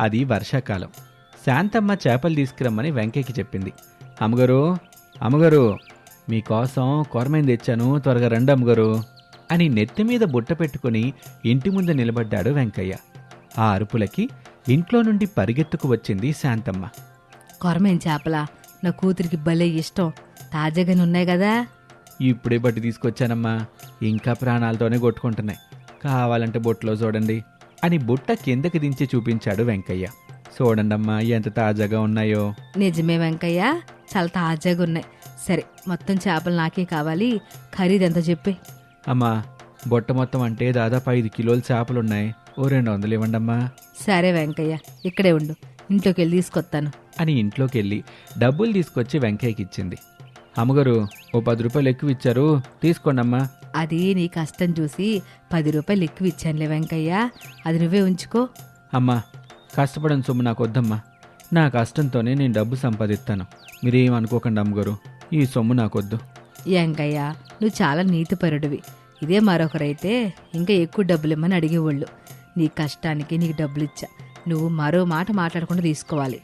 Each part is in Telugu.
అది వర్షాకాలం. శాంతమ్మ చేపలు తీసుకురమ్మని వెంకయ్యకి చెప్పింది. అమ్మగారు అమ్మగారు మీకోసం కొరమైన తెచ్చాను? త్వరగా రండి అమ్మగారు అని నెత్తి మీద బుట్ట పెట్టుకుని ఇంటి ముందు నిలబడ్డాడు వెంకయ్య. ఆ అరుపులకి ఇంట్లో నుండి పరిగెత్తుకు వచ్చింది శాంతమ్మ. కొరమేం చేపలా? నా కూతురికి భలే ఇష్టం. తాజాగానే ఉన్నాయి కదా. ఇప్పుడే బట్టి తీసుకొచ్చానమ్మా. ఇంకా ప్రాణాలతోనే కొట్టుకుంటున్నాయి. కావాలంటే బొట్లో చూడండి. అని బుట్ట కిందకి దించి చూపించాడు వెంకయ్య. చూడండమ్మా ఎంత తాజాగా ఉన్నాయో. నిజమే వెంకయ్య చాలా తాజాగా ఉన్నాయి సరే మొత్తం చేపలు నాకే కావాలి. ఖరీదెంత చెప్పి. అమ్మా బొట్ట మొత్తం అంటే దాదాపు ఐదు కిలోల చేపలున్నాయి. ఓ రెండు వందలు ఇవ్వండమ్మా. సరే వెంకయ్య ఇక్కడే ఉండు. ఇంట్లోకి వెళ్ళి తీసుకొస్తాను. అని ఇంట్లోకి వెళ్ళి డబ్బులు తీసుకొచ్చి వెంకయ్యకి ఇచ్చింది అమ్మగారు ఓ పది రూపాయలు ఎక్కువ ఇచ్చారు. తీసుకోండమ్మా. అది నీ కష్టం చూసి పది రూపాయలు ఎక్కువ ఇచ్చానులే వెంకయ్య. అది నువ్వే ఉంచుకో. అమ్మా కష్టపడని సొమ్ము నాకు వద్దమ్మా. నా కష్టంతోనే నేను డబ్బు సంపాదిస్తాను. మీరేం అనుకోకండి అమ్మగారు ఈ సొమ్ము నాకొద్దు వెంకయ్య నువ్వు చాలా నీతిపరుడివి. ఇదే మరొకరైతే ఇంకా ఎక్కువ డబ్బులు ఇమ్మని అడిగేవాళ్ళు. నీ కష్టానికి నీకు డబ్బులు ఇచ్చా నువ్వు మరో మాట మాట్లాడకుండా తీసుకోవాలి.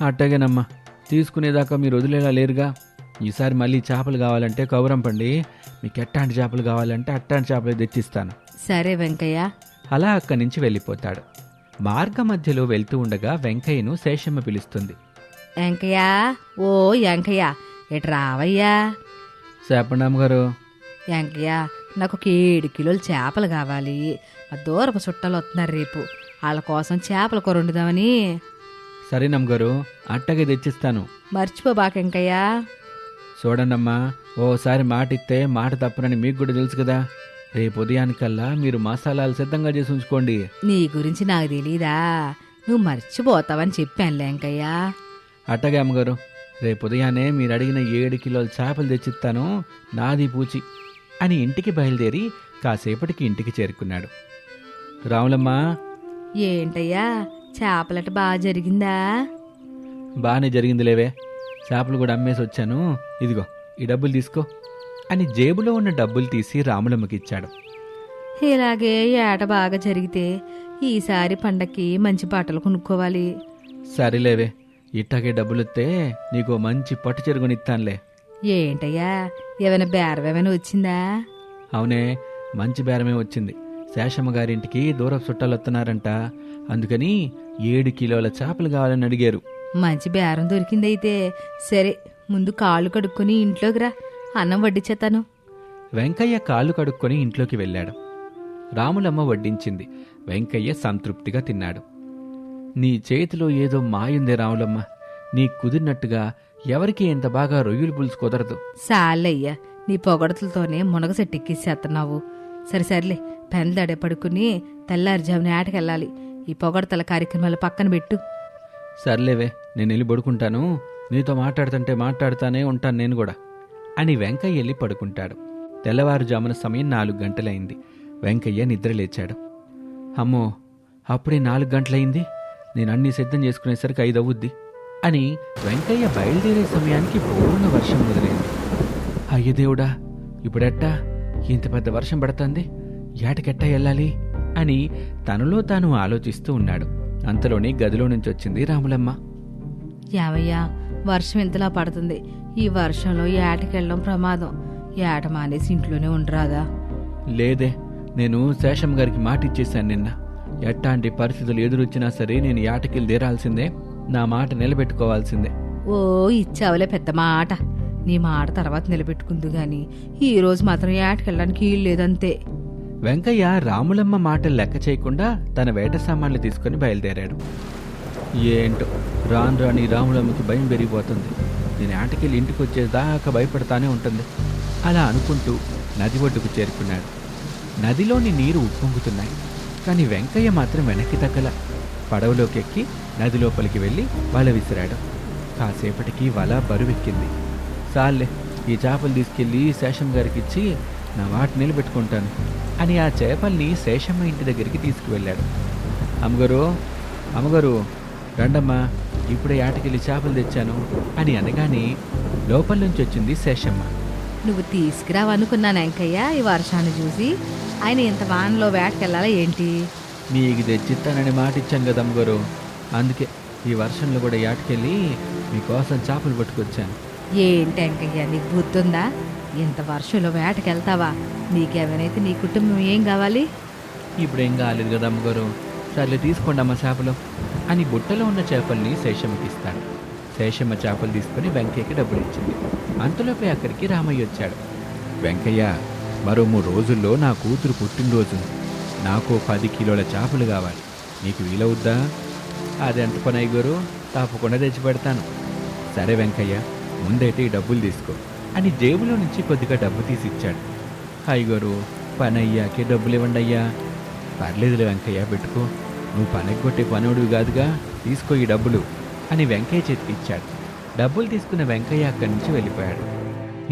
అట్టాగేనమ్మా తీసుకునేదాకా మీరు వదిలేలా లేరుగా? ఈసారి మళ్ళీ చేపలు కావాలంటే కౌరంపండి మీకు ఎట్టాంటి చేపలు కావాలంటే అట్టాంటి చేపలు తెచ్చిస్తాను. సరే వెంకయ్య. అలా అక్కడి నుంచి వెళ్ళిపోతాడు. మార్గ మధ్యలో వెళ్తూ ఉండగా వెంకయ్యను శేషమ్మ పిలుస్తుంది. వెంకయ్య ఓ వెంకయ్య ఎటు రావయ్యా? చెప్పండి అమ్మగారు. వెంకయ్య నాకు ఒక ఏడు కిలోలు చేపలు కావాలి. మా దూరపు చుట్టాలు వస్తున్నారు రేపు. వాళ్ళ కోసం చేపల కూర వండుదామని. సరేనమ్మగారు అట్టగే తెచ్చిస్తాను. మర్చిపోబాక వెంకయ్య. చూడండమ్మా ఓసారి మాట ఇస్తే మాట తప్పనని మీకు కూడా తెలుసు కదా. రేపు ఉదయానికల్లా మీరు మసాలాలు సిద్ధంగా చేసి ఉంచుకోండి. నీ గురించి నాకు తెలీదా? నువ్వు మర్చిపోతావని చెప్పాను వెంకయ్య అట్టగే అమ్మగారు రేపు ఉదయాన్నే మీరు అడిగిన ఏడు కిలోల చేపలు తెచ్చిస్తాను నాది పూచి అని ఇంటికి బయలుదేరి కాసేపటికి ఇంటికి చేరుకున్నాడు. రాములమ్మ. ఏంటయ్యా చేపలట బాగా జరిగిందా? బాగానే జరిగింది లేవే చేపలు కూడా అమ్మేసి వచ్చాను. ఇదిగో ఈ డబ్బులు తీసుకో. అని జేబులో ఉన్న డబ్బులు తీసి రాములమ్మకి ఇచ్చాడు. ఇలాగే ఏట బాగా జరిగితే ఈసారి పండక్కి మంచి బట్టలు కొనుక్కోవాలి. సరేలేవే ఇట్టాగే డబ్బులొత్తే నీకు మంచి పట్టు చెరుగునిస్తానులే ఏంటయ్యా ఏమైనా బేరం ఏమైనా వచ్చిందా? అవునే మంచి బేరమే వచ్చింది. శేషమ్మ గారింటికి దూరపు చుట్టాలు వస్తున్నారంట. అందుకని ఏడు కిలోల చేపలు కావాలని అడిగారు. మంచి బేరం దొరికిందైతే. సరే ముందు కాళ్ళు కడుక్కొని ఇంట్లోకి రా. అన్నం వడ్డించేతాను. వెంకయ్య కాళ్ళు కడుక్కొని ఇంట్లోకి వెళ్ళాడు. రాములమ్మ వడ్డించింది. వెంకయ్య సంతృప్తిగా తిన్నాడు. నీ చేతిలో ఏదో మాయుందే రాములమ్మ. నీ కుదిరినట్టుగా ఎవరికి ఇంత బాగా రొయ్యలు పులుసు కుదరదు. సాలయ్యా నీ పొగడతలతోనే మునగ సెట్టెక్కిసేస్తున్నావు సరే సర్లే పెందడే పడుకుని తెల్లారుజామున ఆటకెళ్ళాలి. ఈ పొగడతల కార్యక్రమాలు పక్కన పెట్టు. సర్లేవే నేను వెళ్ళి పడుకుంటాను. నీతో మాట్లాడుతుంటే మాట్లాడుతానే ఉంటాను నేను కూడా. అని వెంకయ్య వెళ్ళి పడుకుంటాడు. తెల్లవారుజామున సమయం నాలుగు గంటలైంది. వెంకయ్య నిద్రలేచాడు అమ్మో అప్పుడే నాలుగు గంటలైంది. నేను అన్నీ సిద్ధం చేసుకునేసరికి ఐదు అవుద్ది అని వెంకయ్య బయలుదేరే సమయానికి పూర్ణ వర్షం మొదలైంది. అయ్య దేవుడా ఇప్పుడెట్టా? ఇంత పెద్ద వర్షం పడుతుంది. ఏటకెట్టా వెళ్ళాలి? అని తనలో తాను ఆలోచిస్తూ ఉన్నాడు. అంతలోనే గదిలో నుంచి వచ్చింది రాములమ్మ. యావయ్యా వర్షం ఇంతలా పడుతుంది. ఈ వర్షంలో ఏటకెళ్ళడం ప్రమాదం. ఏట మానేసి ఇంట్లోనే ఉండరాదా? లేదే నేను శేషం గారికి మాట ఇచ్చేశాను నిన్న. ఎట్లాంటి పరిస్థితులు ఎదురొచ్చినా సరే నేను యాటకిల్ తీరాల్సిందే నా మాట నిలబెట్టుకోవాల్సిందే. ఓ ఇచ్చావులే పెద్ద మాట. నీ మాట తర్వాత నిలబెట్టుకుందు గాని ఈ రోజు మాత్రం ఏటకెళ్ళడానికి లేదంతే. వెంకయ్య రాములమ్మ మాటలు లెక్క చేయకుండా తన వేట సామాన్లు తీసుకుని బయలుదేరాడు. ఏంటో రాను రాని రాములమ్మకి భయం పెరిగిపోతుంది. నేను ఆటకెళ్ళి ఇంటికి వచ్చేదాకా భయపడతానే ఉంటుంది. అలా అనుకుంటూ నది ఒడ్డుకు చేరుకున్నాడు. నదిలోని నీరు ఉప్పొంగుతున్నాయి. కానీ వెంకయ్య మాత్రం వెనక్కి తగ్గల. పడవలోకి ఎక్కి నది లోపలికి వెళ్ళి వల విసిరాడు. కాసేపటికి వల బరువెక్కింది. సాల్లే ఈ చేపలు తీసుకెళ్ళి శేషం గారికి ఇచ్చి నా వాటి నిలబెట్టుకుంటాను అని ఆ చేపల్ని శేషమ్మ ఇంటి దగ్గరికి తీసుకువెళ్ళాడు. అమ్మగారు అమ్మగారు రండమ్మా ఇప్పుడే ఆటకెళ్ళి చేపలు తెచ్చాను అని అనగానే లోపల నుంచి వచ్చింది శేషమ్మ. నువ్వు తీసుకురావనుకున్నాను వెంకయ్య ఈ వర్షాన్ని చూసి. ఆయన ఇంత వానలో వేటకెళ్ళాలా ఏంటి? మీకు తెచ్చిస్తానని మాట ఇచ్చాను కదా అమ్మగారు. అందుకే ఈ వర్షంలో కూడా యాటకెళ్ళి మీకోసం చేపలు పట్టుకొచ్చాను. ఏంటి వెంకయ్య నీకు బుద్ధుందా? ఇంత వర్షంలో వేటకెళ్తావా? నీకేమైనా నీ కుటుంబం ఏం కావాలి? ఇప్పుడు ఏం కాలేదు కదా అమ్మగారు. సర్లే తీసుకోండి అమ్మ చేపలు. అని బుట్టలో ఉన్న చేపల్ని శేషమ్మకి ఇస్తాడు. శేషమ్మ చేపలు తీసుకుని వెంకయ్యకి డబ్బులు ఇచ్చింది. అంతలోపే అక్కడికి రామయ్య వచ్చాడు. వెంకయ్య మరో మూడు రోజుల్లో నా కూతురు పుట్టినరోజు. నాకు పది కిలోల చేపలు కావాలి. నీకు వీలవుద్దా? అది ఎంత పని అయ్యగారు? తప్పకుండా తెచ్చి పెడతాను. సరే వెంకయ్య ముందైతే ఈ డబ్బులు తీసుకో. అని జేబులో నుంచి కొద్దిగా డబ్బు తీసి ఇచ్చాడు అయ్యగారు పని అయ్యాకే డబ్బులు ఇవ్వండి అయ్యా. పర్లేదులే వెంకయ్య పెట్టుకో. నువ్వు పని కొట్టే పనివాడివి కాదుగా తీసుకో ఈ డబ్బులు అని వెంకయ్య చేతికి ఇచ్చాడు. డబ్బులు తీసుకున్న వెంకయ్య అక్కడి నుంచి వెళ్ళిపోయాడు.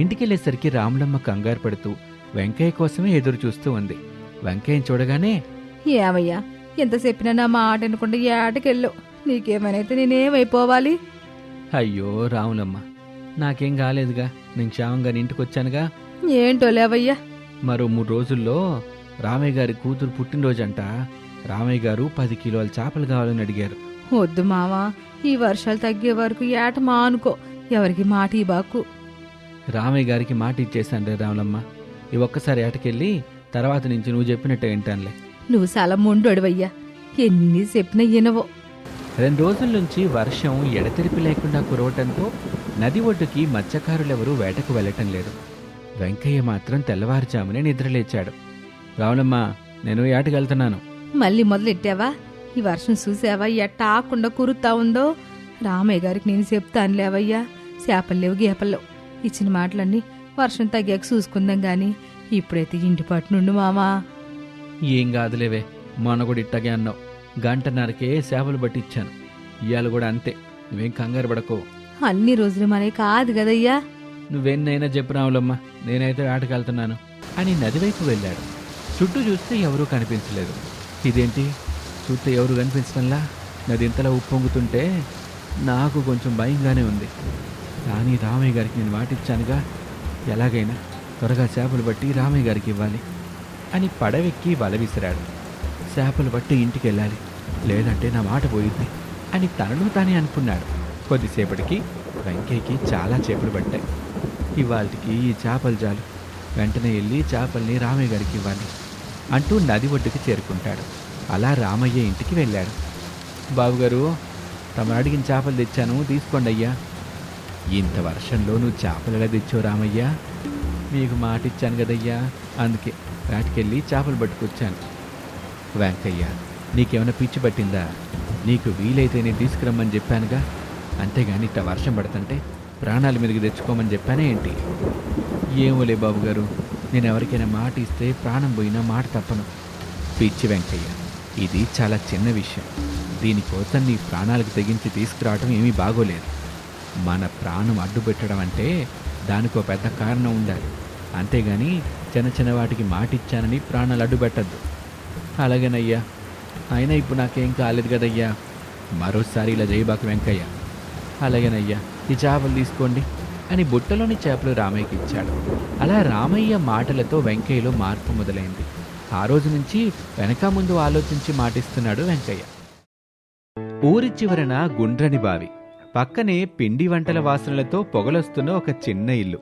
ఇంటికి వెళ్ళేసరికి రాములమ్మ కంగారు పడుతూ వెంకయ్య కోసమే ఎదురు చూస్తూ ఉంది. వెంకయ్యని చూడగానే ఏమయ్యా ఎంత చెప్పినా నా మాట అనుకుంటే ఏటకెళ్ళు నీకేమైనా నేనేమైపోవాలి? అయ్యో రాములమ్మ నాకేం కాలేదుగా. నేను క్షేమంగా ఇంటికి వచ్చానుగా ఏంటో లేవయ్యా? మరో మూడు రోజుల్లో రామయ్య గారి కూతురు పుట్టినరోజంట. రామయ్య గారు పది కిలోల చేపలు కావాలని అడిగారు. వద్దు మావా ఈ వర్షాలు తగ్గే వరకు ఏట మానుకో ఎవరికి మాట ఈ బాకు రామయ్య గారికి మాట ఇచ్చేశాను రే రాములమ్మ. ఈ ఒక్కసారి ఏటకెళ్ళి తర్వాత నుంచి నువ్వు చెప్పినట్టు వింటానులే. నువ్వు చాలా మొండోడివయ్యా. ఎన్ని చెప్పినా వినవో. రెండు రోజుల నుంచి వర్షం ఎడతెరిపి లేకుండా కురవటంతో నది ఒడ్డుకి మత్స్యకారులెవరూ వేటకు వెళ్ళటం లేదు. వెంకయ్య మాత్రం తెల్లవారుజామునే నిద్రలేచాడు. రావులమ్మ నేను ఏటకెళ్తున్నాను మళ్ళీ మొదలెట్టావా? ఈ వర్షం చూసావా? ఎట్ట ఆకుండా కురుతా ఉందో? రామయ్య గారికి నేను చెప్తాను లేవయ్యా చేపలు లేవు గీపలు ఇచ్చిన మాటలన్నీ వర్షం తగ్గాక చూసుకుందాం గాని ఇప్పుడైతే ఇంటి పట్టు నుండి మామా. ఏం కాదులేవే ఇట్టగే అన్నావు. గంటన్నరకే సేవలు పట్టించాను ఇవాళ కూడా అంతే. నువ్వేం కంగారు పడకో. అన్ని రోజులు మనకి కాదు కదయ్యా. నువ్వెన్నైనా చెప్పు రావులమ్మ నేనైతే వేటకెళ్తున్నాను అని నది వైపు వెళ్ళాడు. చుట్టూ చూస్తే ఎవరూ కనిపించలేదు. ఇదేంటి? చూస్తే ఎవరు కనిపించడంలా నది ఇంతలా ఉప్పొంగుతుంటే నాకు కొంచెం భయంగానే ఉంది. కానీ రామయ్య గారికి నేను మాటిచ్చానుగా. ఎలాగైనా త్వరగా చేపలు పట్టి రామయ్య గారికి ఇవ్వాలి అని పడవెక్కి వల విసిరాడు. చేపలు పట్టి ఇంటికి వెళ్ళాలి లేదంటే నా మాట పోయింది అని తనలో తానే అనుకున్నాడు. కొద్దిసేపటికి వెంకయ్యకి చాలా చేపలు పట్టాయి. ఇవాళకి ఈ చేపలు చాలు. వెంటనే వెళ్ళి చేపల్ని రామయ్య గారికి ఇవ్వాలి అంటూ నది ఒడ్డుకి చేరుకుంటాడు. అలా రామయ్య ఇంటికి వెళ్ళాడు. బాబుగారు తమను అడిగిన చేపలు తెచ్చాను తీసుకోండి అయ్యా. ఇంత వర్షంలో నువ్వు చేపలు ఎలా తెచ్చావు రామయ్య? మీకు మాట ఇచ్చాను కదయ్యా. అందుకే వాటికెళ్ళి చేపలు పట్టుకొచ్చాను. వెంకయ్య నీకేమైనా పిచ్చి పట్టిందా? నీకు వీలైతే నేను తీసుకురమ్మని చెప్పానుగా. అంతేగాని ఇట్ట వర్షం పడుతుంటే ప్రాణాల మీదకి తెచ్చుకోమని చెప్పానే ఏంటి? ఏమోలే బాబు గారు నేను ఎవరికైనా మాట ఇస్తే ప్రాణం పోయినా మాట తప్పను. పిచ్చి వెంకయ్య ఇది చాలా చిన్న విషయం. దీనికోసం నీ ప్రాణాలకు తెగించి తీసుకురావటం ఏమీ బాగోలేదు. మన ప్రాణం అడ్డు పెట్టడం అంటే దానికో పెద్ద కారణం ఉండాలి. అంతేగాని చిన్న చిన్న వాటికి మాటిచ్చానని ప్రాణాలు అడ్డు పెట్టద్దు అలాగేనయ్యా. అయినా ఇప్పుడు నాకేం కాలేదు కదయ్యా. మరోసారి ఇలా జయబాకు వెంకయ్య. అలాగేనయ్యా ఈ చేపలు తీసుకోండి అని బుట్టలోని చేపలు రామయ్యకి ఇచ్చాడు. అలా రామయ్య మాటలతో వెంకయ్యలో మార్పు మొదలైంది. ఆ రోజు నుంచి వెనక ముందు ఆలోచించి మాటిస్తున్నాడు వెంకయ్య. ఊరి చివరన గుండ్రని బావి. పక్కనే పిండి వంటల వాసనలతో పొగలొస్తున్న ఒక చిన్న ఇల్లు.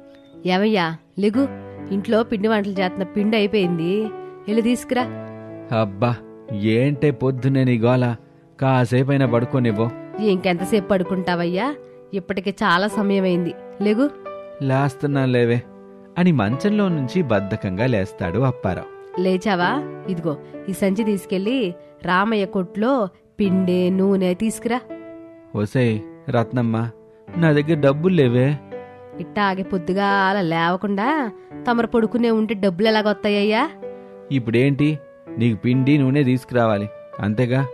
ఏవయ్యా లేగు. ఇంట్లో పిండి వంటలు చేస్తున్న పిండి అయిపోయింది. వెళ్ళి తీసుకురా. అబ్బా ఏంటే పొద్దునే నీ గోల? కాసేపైనా పడుకోనివ్వు. ఇంకెంతసేపు పడుకుంటావయ్యా? ఇప్పటికి చాలా సమయమైంది. లేగు. లేస్తున్నాను లేవే. అని మంచంలో నుంచి బద్ధకంగా లేస్తాడు అప్పారావు. లేచావా? ఇదిగో ఈ సంచి తీసుకెళ్ళి రామయ్య కొట్లో పిండి నూనె తీసుకురా. ఒసేయ్ రత్నమ్మ నా దగ్గర డబ్బులు లేవే. ఇట్టాగే పొద్దుగా అలా లేవకుండా తమరు పడుకునే ఉంటే డబ్బులు ఎలాగొస్తాయ్యా ఇప్పుడేంటి? నీకు పిండి నూనె తీసుకురావాలి. అంతేగా?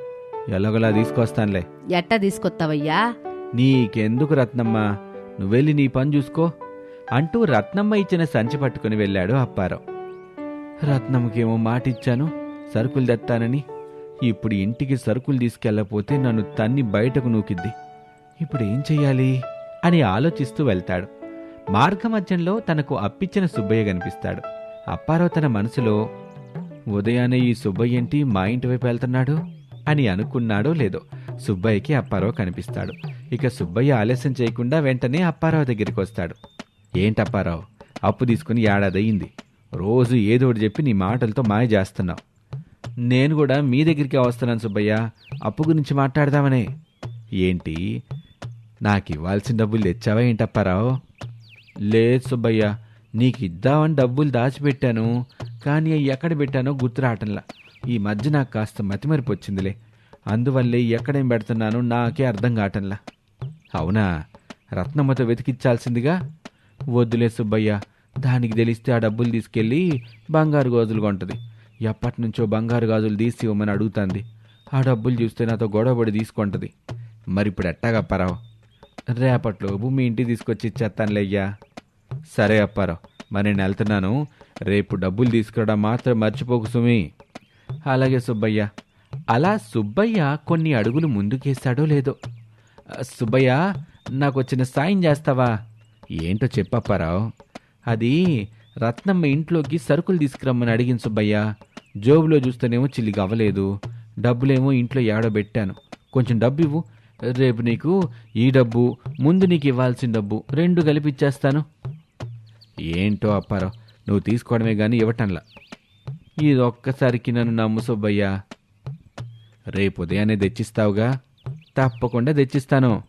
ఎలాగోలా తీసుకొస్తానులే. ఎట్టా తీసుకొస్తావయ్యా? నీకెందుకు రత్నమ్మ? నువ్వెళ్ళి నీ పని చూసుకో. అంటూ రత్నమ్మ ఇచ్చిన సంచి పట్టుకుని వెళ్ళాడు అప్పారావు. రత్నమ్మకేమో మాట ఇచ్చాను సరుకులు తెత్తానని. ఇప్పుడు ఇంటికి సరుకులు తీసుకెళ్ళకపోతే నన్ను తన్ని బయటకు నూకిద్ది. ఇప్పుడు ఏం చెయ్యాలి? అని ఆలోచిస్తూ వెళ్తాడు. మార్గమధ్యంలో తనకు అప్పిచ్చిన సుబ్బయ్య కనిపిస్తాడు. అప్పారావు తన మనసులో ఉదయాన్నే ఈ సుబ్బయ్య ఏంటి మా ఇంటి వైపు వెళ్తున్నాడు? అని అనుకున్నాడో లేదో సుబ్బయ్యకి అప్పారావు కనిపిస్తాడు. ఇక సుబ్బయ్య ఆలస్యం చేయకుండా వెంటనే అప్పారావు దగ్గరికి వస్తాడు. ఏంటి అప్పారావు అప్పు తీసుకుని ఏడాది అయింది రోజు ఏదో ఒకటి చెప్పి నీ మాటలతో మాయ చేస్తున్నావు. నేను కూడా మీ దగ్గరికి వస్తున్నాను సుబ్బయ్య. అప్పు గురించి మాట్లాడదామనే. ఏంటి? నాకు ఇవ్వాల్సిన డబ్బులు తెచ్చావా ఏంటప్పారావు లేదు సుబ్బయ్య నీకు ఇద్దామని డబ్బులు దాచిపెట్టాను. కానీ అవి ఎక్కడ పెట్టానో గుర్తురావటంలా ఈ మధ్య నాకు కాస్త మతిమరిపి వచ్చిందిలే. అందువల్లే ఎక్కడేం పెడుతున్నానో నాకే అర్థం కావటంలా. అవునా? రత్నమ్మతో వెతికిచ్చాల్సిందిగా? వద్దులే సుబ్బయ్య. దానికి తెలిస్తే ఆ డబ్బులు తీసుకెళ్ళి బంగారు గాజులు కొంటది. ఎప్పటి నుంచో బంగారు గాజులు తీసి ఇవ్వమని అడుగుతుంది. ఆ డబ్బులు చూస్తే నాతో గొడవపడి తీసుకుంటది. మరి ఇప్పుడు ఎట్టాగా అప్పారావు? రేపట్లోపు మీ ఇంటికి తీసుకొచ్చి ఇచ్చేస్తానులే అయ్యా. సరే అప్పారావు మరి నేను వెళ్తున్నాను. రేపు డబ్బులు తీసుకురావడం మాత్రం మర్చిపోకు సుమి. అలాగే సుబ్బయ్య. అలా సుబ్బయ్య కొన్ని అడుగులు ముందుకేస్తాడో లేదో. సుబ్బయ్య నాకు వచ్చిన సాయం చేస్తావా? ఏంటో చెప్పప్పారావు. అది రత్నమ్మ ఇంట్లోకి సరుకులు తీసుకురమ్మని అడిగింది సుబ్బయ్య. జోబులో చూస్తేనేమో చిల్లిగా అవ్వలేదు. డబ్బులేమో ఇంట్లో ఏడో పెట్టాను కొంచెం డబ్బు ఇవ్వు రేపు నీకు ఈ డబ్బు ముందు నీకు ఇవ్వాల్సిన డబ్బు రెండు కలిపి ఇచ్చేస్తాను ఏంటో అప్పారావు. నువ్వు తీసుకోవడమే కానీ ఇవ్వటంలా. ఇది ఒక్కసారికి నన్ను నమ్ము సుబ్బయ్య. రేపు ఉదయాన్నే తెచ్చిస్తావుగా? తప్పకుండా తెచ్చిస్తాను.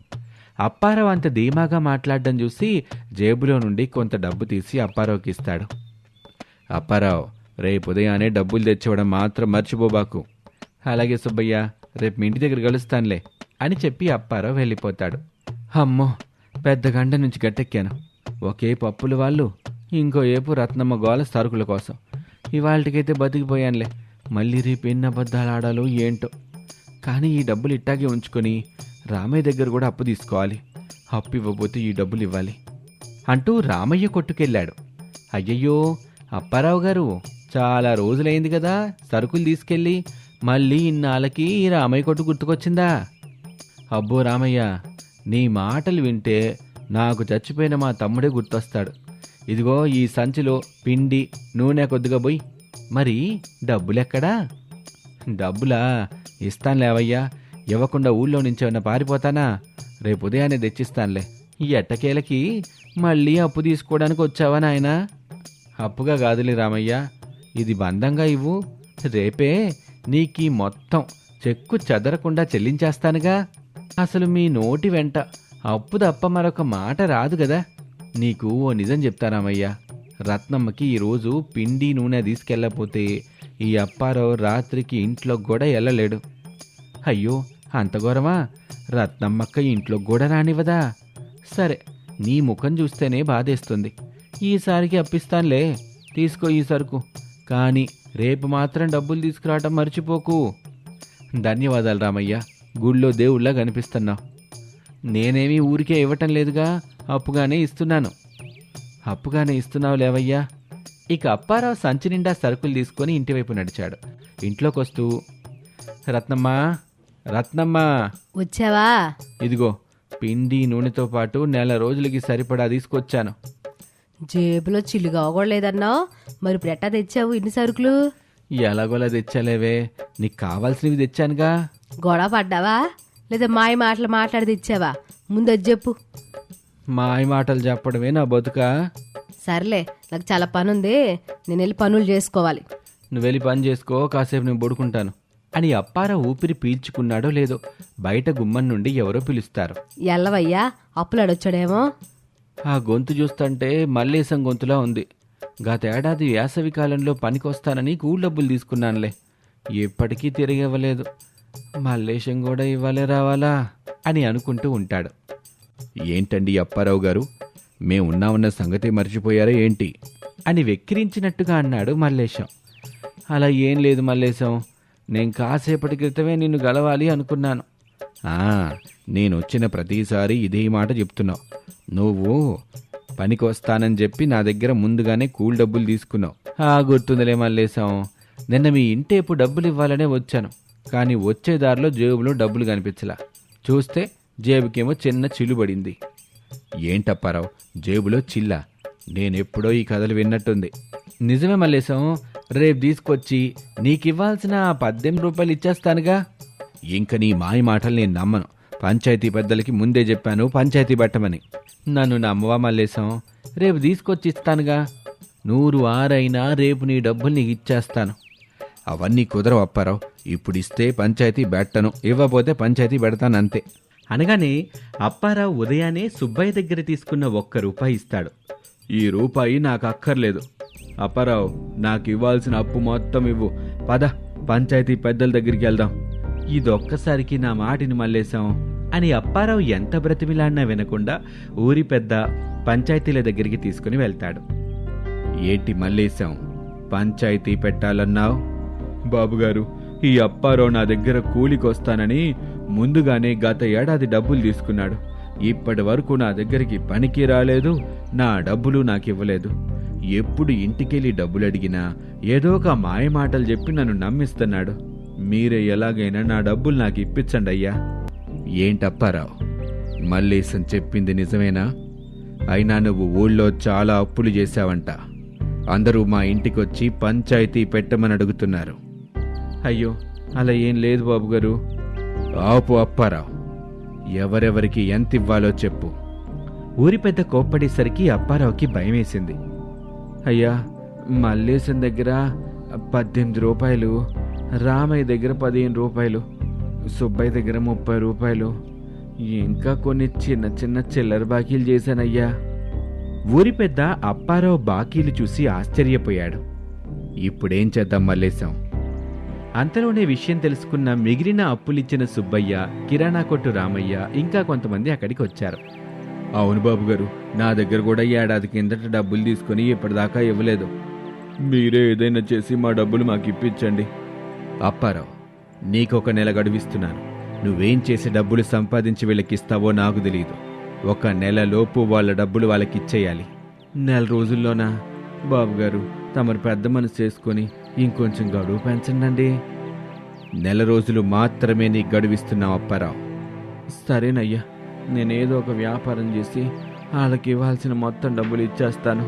అప్పారావు అంత ధీమాగా మాట్లాడడం చూసి జేబులో నుండి కొంత డబ్బు తీసి అప్పారావుకి ఇస్తాడు. అప్పారావు రేపు ఉదయాన్నే డబ్బులు తెచ్చివ్వడం మాత్రం మర్చిపోబాకు. అలాగే సుబ్బయ్య రేపు మీ ఇంటి దగ్గర కలుస్తానులే అని చెప్పి అప్పారావు వెళ్ళిపోతాడు. అమ్మో పెద్ద గంట నుంచి గట్టెక్కాను. ఒకే పప్పులు వాళ్ళు ఇంకో రత్నమ్మ గోల సరుకుల కోసం. ఇవాళకైతే బతికిపోయానులే. మళ్ళీ రేపు ఎన్ని అబద్ధాలు ఆడాలో ఏంటో. కానీ ఈ డబ్బులు ఇట్టాగే ఉంచుకొని రామయ్య దగ్గర కూడా అప్పు తీసుకోవాలి. అప్పు ఇవ్వబోతే ఈ డబ్బులు ఇవ్వాలి. అంటూ రామయ్య కొట్టుకెళ్ళాడు. అయ్యయ్యో అప్పారావు గారు చాలా రోజులైంది కదా సరుకులు తీసుకెళ్ళి మళ్ళీ ఇన్నాళ్ళకి ఈ రామయ్య కొట్టు గుర్తుకొచ్చిందా? అబ్బో రామయ్య నీ మాటలు వింటే నాకు చచ్చిపోయిన మా తమ్ముడే గుర్తొస్తాడు. ఇదిగో ఈ సంచిలో పిండి నూనె కొద్దిగా పోయి. మరి డబ్బులెక్కడా? డబ్బులా? ఇస్తాను లేవయ్యా ఇవ్వకుండా ఊళ్ళో నుంచి ఏమన్నా పారిపోతానా? రేపు ఉదయాన్నే తెచ్చిస్తానులే. ఈ ఎట్టకేలకి మళ్ళీ అప్పు తీసుకోవడానికి వచ్చావా నాయన? అప్పుగా కాదులే రామయ్య. ఇది బంధంగా ఇవ్వు. రేపే నీకీ మొత్తం చెక్కు చెదరకుండా చెల్లించేస్తానుగా. అసలు మీ నోటి వెంట అప్పు తప్ప మరొక మాట రాదు కదా నీకు ఓ నిజం చెప్తారామయ్యా రత్నమ్మకి ఈరోజు పిండి నూనె తీసుకెళ్ళకపోతే ఈ అప్పారావు రాత్రికి ఇంట్లో కూడా వెళ్ళలేడు అయ్యో అంత ఘోరమా? రత్నమ్మక్క ఇంట్లో కూడా రానివ్వదా? సరే నీ ముఖం చూస్తేనే బాధేస్తుంది. ఈసారికి అప్పిస్తానులే తీసుకో ఈ సరుకు. కానీ రేపు మాత్రం డబ్బులు తీసుకురావటం మర్చిపోకు. ధన్యవాదాలు రామయ్య గుళ్ళో దేవుళ్ళ కనిపిస్తున్నావు నేనేమీ ఊరికే ఇవ్వటం లేదుగా? అప్పుగానే ఇస్తున్నాను. అప్పుగానే ఇస్తున్నావు లేవయ్యా. ఇక అప్పారావు సంచి నిండా సరుకులు తీసుకొని ఇంటివైపు నడిచాడు. ఇంట్లోకి వస్తూ రత్నమ్మా రత్నమ్మా. వచ్చావా? ఇదిగో పిండి నూనెతో పాటు నెల రోజులకి సరిపడా తీసుకొచ్చాను. జేబులో చిల్లుగా అవ్వలేదన్నావు మరి ఇప్పుడు ఎట్టా తెచ్చావు ఇన్ని సరుకులు? ఎలాగోలా తెచ్చాలేవే. నీకు కావాల్సినవి తెచ్చానుగా. గొడవ పడ్డావా? లేదా మాయ మాటలు మాట్లాడి తెచ్చావా? ముందు చెప్పు. మాయ మాటలు చెప్పడమే నా బతుక? సర్లే నాకు చాలా పని ఉంది నేను వెళ్ళి పనులు చేసుకోవాలి. నువ్వు వెళ్ళి పని చేసుకో కాసేపు నేను పడుకుంటాను. అని అప్పార ఊపిరి పీల్చుకున్నాడో లేదో బయట గుమ్మం నుండి ఎవరో పిలుస్తారు. ఎల్లవయ్యా అప్పులు అడొచ్చాడేమో ఆ గొంతు చూస్తుంటే మల్లేశం గొంతులా ఉంది. గతేడాది వేసవి కాలంలో పనికొస్తానని కూల్ డబ్బులు తీసుకున్నానులే. ఎప్పటికీ తిరిగి ఇవ్వలేదు. మల్లేశం కూడా ఇవ్వలే రావాలా? అని అనుకుంటూ ఉంటాడు. ఏంటండి అప్పారావు గారు? మేమున్నామన్న సంగతి మర్చిపోయారా ఏంటి? అని వెక్కిరించినట్టుగా అన్నాడు మల్లేశం. అలా ఏం లేదు మల్లేశం. నేను కాసేపటి క్రితమే నిన్ను గలవాలి అనుకున్నాను. ఆ, నేను వచ్చిన ప్రతిసారి ఇదే మాట చెప్తున్నావు. నువ్వు పనికి వస్తానని చెప్పి నా దగ్గర ముందుగానే కూల్ డబ్బులు తీసుకున్నావు. ఆ గుర్తుందిలే మల్లేశం. నిన్న మీ ఇంటేపు డబ్బులు ఇవ్వాలనే వచ్చాను. కానీ వచ్చే దారిలో జేబులో డబ్బులు కనిపించలా. చూస్తే జేబుకేమో చిన్న చిలుబడింది. ఏంటప్పారావు జేబులో చిల్ల. నేనెప్పుడో ఈ కథలు విన్నట్టుంది. నిజమే మల్లేశం రేపు తీసుకొచ్చి నీకివ్వాల్సిన పద్దెనిమిది రూపాయలు ఇచ్చేస్తానుగా. ఇంక నీ మాయ మాటలు నేను నమ్మను. పంచాయతీ పెద్దలకి ముందే చెప్పాను పంచాయతీ పెట్టమని. నన్ను నమ్మవా మల్లేశం రేపు తీసుకొచ్చి ఇస్తానుగా. నూరు ఆరైనా రేపు నీ డబ్బులు నీకు ఇచ్చేస్తాను. అవన్నీ కుదరవు అప్పారావు ఇప్పుడు ఇస్తే పంచాయతీ పెట్టను ఇవ్వకపోతే పంచాయతీ పెడతాను అంతే అనగానే అప్పారావు ఉదయాన్నే సుబ్బయ్య దగ్గర తీసుకున్న ఒక్క రూపాయి ఇస్తాడు. ఈ రూపాయి నాకు అక్కర్లేదు. అప్పారావు నాకు ఇవ్వాల్సిన అప్పు మొత్తం ఇవ్వు. పద పంచాయతీ పెద్దల దగ్గరికి వెళ్దాం. ఇదొక్కసారికి నా మాటిని మళ్ళేశాం అని అప్పారావు ఎంత బ్రతిమిలాడినా వినకుండా ఊరి పెద్ద పంచాయతీల దగ్గరికి తీసుకుని వెళ్తాడు. ఏంటి మళ్ళేశాం? పంచాయతీ పెట్టాలన్నావు? బాబుగారు ఈ అప్పారావు నా దగ్గర కూలికొస్తానని ముందుగానే గత ఏడాది డబ్బులు తీసుకున్నాడు. ఇప్పటి వరకు నా దగ్గరికి పనికి రాలేదు నా డబ్బులు నాకు ఇవ్వలేదు. ఎప్పుడు ఇంటికెళ్ళి డబ్బులు అడిగినా ఏదో ఒక మాయమాటలు చెప్పి నన్ను నమ్మిస్తున్నాడు. మీరే ఎలాగైనా నా డబ్బులు నాకు ఇప్పించండి అయ్యా. ఏంటప్పారావు మల్లేశం చెప్పింది నిజమేనా? అయినా నువ్వు ఊళ్ళో చాలా అప్పులు చేశావంట. అందరూ మా ఇంటికొచ్చి పంచాయతీ పెట్టమని అడుగుతున్నారు. అయ్యో అలా ఏం లేదు బాబుగారు. ఆపు అప్పారావు ఎవరెవరికి ఎంత ఇవ్వాలో చెప్పు. ఊరి పెద్ద కోప్పడేసరికి అప్పారావుకి భయమేసింది. అయ్యా మల్లేశం దగ్గర పద్దెనిమిది రూపాయలు రామయ్య దగ్గర పదిహేను రూపాయలు సుబ్బయ్య దగ్గర ముప్పై రూపాయలు ఇంకా కొన్ని చిన్న చిన్న చిల్లర బాకీలు చేశానయ్యా. ఊరి పెద్ద అప్పారావు బాకీలు చూసి ఆశ్చర్యపోయాడు. ఇప్పుడేం చేద్దాం మల్లేశం? అంతలోనే విషయం తెలుసుకున్న మిగిలిన అప్పులిచ్చిన సుబ్బయ్య కిరాణా కొట్టు రామయ్య ఇంకా కొంతమంది అక్కడికి వచ్చారు. అవును బాబు గారు నా దగ్గర కూడా ఏడాది కిందట డబ్బులు తీసుకుని ఇప్పటిదాకా ఇవ్వలేదు. మీరే ఏదైనా చేసి మా డబ్బులు మాకు ఇప్పించండి. అప్పారావు నీకొక నెల గడువిస్తున్నాను. నువ్వేం చేసి డబ్బులు సంపాదించి వీళ్ళకిస్తావో నాకు తెలియదు ఒక నెల లోపు వాళ్ళ డబ్బులు వాళ్ళకి ఇచ్చేయాలి నెల రోజుల్లోనా? బాబుగారు తమరు పెద్ద మనసు చేసుకొని ఇంకొంచెం గడువు పెంచండి నెల రోజులు మాత్రమే నీ గడువిస్తున్నావు అప్పారావు. సరేనయ్యా నేనేదో ఒక వ్యాపారం చేసి వాళ్ళకి ఇవ్వాల్సిన మొత్తం డబ్బులు ఇచ్చేస్తాను.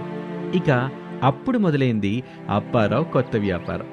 ఇక అప్పుడు మొదలైంది అప్పారావు కొత్త వ్యాపారం.